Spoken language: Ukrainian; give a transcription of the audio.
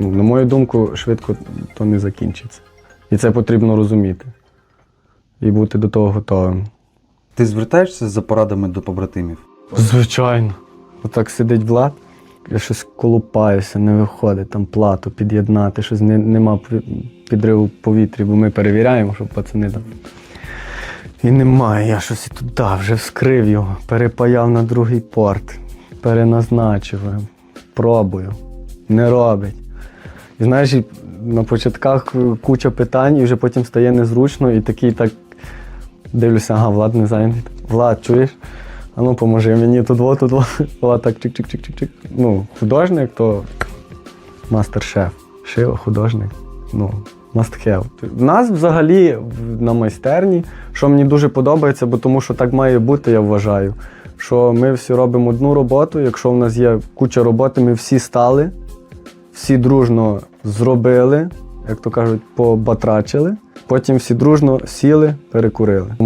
Ну, на мою думку, швидко то не закінчиться. І це потрібно розуміти. І бути до того готовим. Ти звертаєшся за порадами до побратимів? Звичайно. Отак сидить Влад, я щось колупаюся, не виходить, там плату під'єднати, щось не, нема підриву повітря, бо ми перевіряємо, щоб пацани там. І немає, я щось і туди вже вскрив його, перепаяв на другий порт, переназначив, пробую, не робить. І знаєш, на початках куча питань, і вже потім стає незручно, і такий так дивлюся, ага, Влад не зайнятий. Влад, чуєш? А ну поможи мені тут, во, тут, во. Влад так чик-чик-чик-чик-чик. Ну, художник, то мастер-шеф. Шило, художник. Ну, must have. В нас взагалі на майстерні, що мені дуже подобається, бо тому що так має бути, я вважаю. Що ми всі робимо одну роботу. Якщо в нас є куча роботи, ми всі стали, всі дружно зробили, як то кажуть, побатрачили. Потім всі дружно сіли, перекурили.